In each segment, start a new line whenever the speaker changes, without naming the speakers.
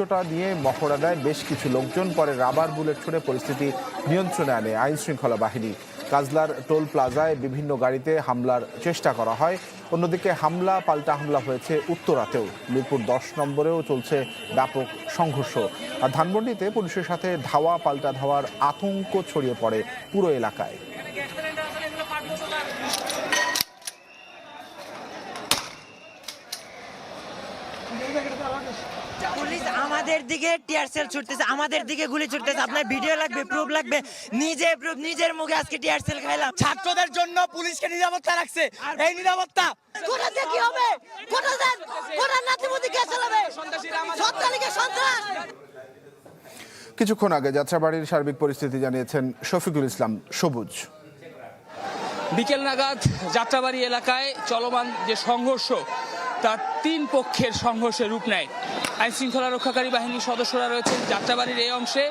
দৃশ্যটা নিয়ে মহড়া দেয় বেশ কিছু লোকজন পরে রাবার বুলেট ছুড়ে পরিস্থিতি নিয়ন্ত্রণে আনে আইন শৃঙ্খলা বাহিনী। কাজলার টোল প্লাজায় বিভিন্ন গাড়িতে হামলার চেষ্টা করা হয়। অন্যদিকে হামলা, পাল্টা হামলা হয়েছে উত্তরাতেও। মিরপুর দশ নম্বরেও চলছে ব্যাপক সংঘর্ষ। আর ধানমন্ডিতে পুলিশের সাথে ধাওয়া, পাল্টা ধাওয়ার আতঙ্ক ছড়িয়ে পড়ে পুরো এলাকায়।
পুলিশ আমাদের দিকে টিয়ার সেল ছুটতেছে আমাদের দিকে গুলি ছুটতেছে। আপনার ভিডিও লাগবে প্রুফ লাগবে। নিজে প্রুফ নিজের মুখে আজকে টিয়ার সেল খাইলাম।
ছাত্রদের জন্য পুলিশকে নিরাপত্তা রাখছে। এই নিরাপত্তা।
কোটাতে কি হবে? কোটাতে কোটার নাতিমতি কে চালাবে সন্ত্রালীকে সন্ত্রাস!
কিছুক্ষণ আগে যাত্রাবাড়ির সার্বিক পরিস্থিতি জানিয়েছেন শফিকুল ইসলাম সবুজ।
বিকেল নাগাদ যাত্রাবাড়ি এলাকায় চলমান যে সংঘর্ষ তার তিন পক্ষের সংঘর্ষে রূপ নেয়। আইন শৃঙ্খলা রক্ষাকারী বাহিনীর সদস্যরা রয়েছেন যাত্রাবাড়ির এই অংশে।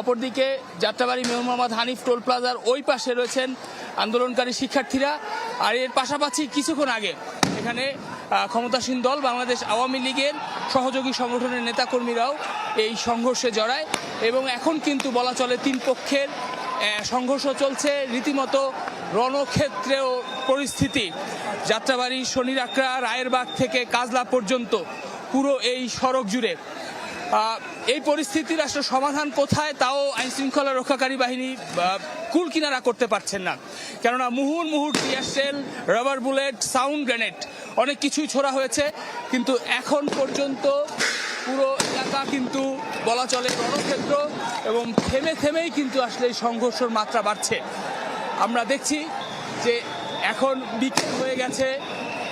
অপরদিকে যাত্রাবাড়ি মেয়র মোহাম্মদ হানিফ টোল প্লাজার ওই পাশে রয়েছেন আন্দোলনকারী শিক্ষার্থীরা। আর এর পাশাপাশি কিছুক্ষণ আগে এখানে ক্ষমতাসীন দল বাংলাদেশ আওয়ামী লীগের সহযোগী সংগঠনের নেতাকর্মীরাও এই সংঘর্ষে জড়ায়। এবং এখন কিন্তু বলা চলে তিন পক্ষের সংঘর্ষ চলছে, রীতিমতো রণক্ষেত্রেও পরিস্থিতি। যাত্রাবাড়ি শনিরাকড়া, রায়েরবাগ থেকে কাজলা পর্যন্ত পুরো এই সড়ক জুড়ে। এই পরিস্থিতির আসলে সমাধান কোথায় তাও আইন শৃঙ্খলা রক্ষাকারী বাহিনী কুল কিনারা করতে পারছেন না। কেননা মুহুর মুহুর tear shell rubber bullet, sound grenade অনেক কিছুই ছোড়া হয়েছে। কিন্তু এখন পর্যন্ত পুরো এলাকা কিন্তু বলা চলে রণক্ষেত্র এবং থেমে থেমেই কিন্তু আসলে এই সংঘর্ষের মাত্রা বাড়ছে। আমরা দেখছি যে এখন বিকেল হয়ে গেছে,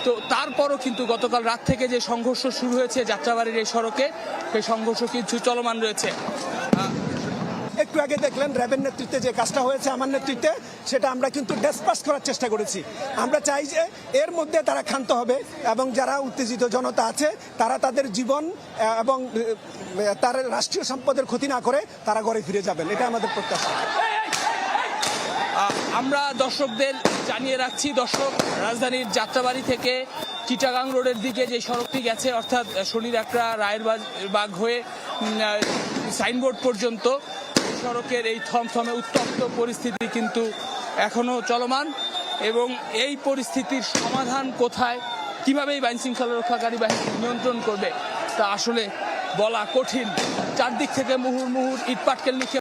তো তারপরও কিন্তু গতকাল রাত থেকে যে সংঘর্ষ শুরু হয়েছে যাত্রাবাড়ির এই সড়কে, সেই সংঘর্ষ কিছু চলমান রয়েছে।
একটু আগে দেখলেন র্যাবের নেতৃত্বে যে কাজটা হয়েছে আমার নেতৃত্বে, সেটা আমরা কিন্তু ডেসপাস করার চেষ্টা করেছি। আমরা চাই যে এর মধ্যে তারা ক্ষান্ত হবে এবং যারা উত্তেজিত জনতা আছে, তারা তাদের জীবন এবং তার রাষ্ট্রীয় সম্পদের ক্ষতি না করে তারা ঘরে ফিরে যাবেন। এটা আমাদের প্রত্যাশা।
আমরা দর্শকদের জানিয়ে রাখছি, দর্শক, রাজধানীর যাত্রাবাড়ি থেকে চিটাগাং রোডের দিকে যে সড়কটি গেছে, অর্থাৎ শনিরাকড়া রায়ের বাগ হয়ে সাইনবোর্ড পর্যন্ত সড়কের এই থমথমে উত্তপ্ত পরিস্থিতি কিন্তু এখনও চলমান এবং এই পরিস্থিতির সমাধান কোথায়, কীভাবে এই আইন শৃঙ্খলা রক্ষাকারী বাহিনী নিয়ন্ত্রণ করবে, তা আসলে বলা কঠিন। চারদিক থেকে মুহুর মুহুর ইটপাটকেল নিক্ষেপ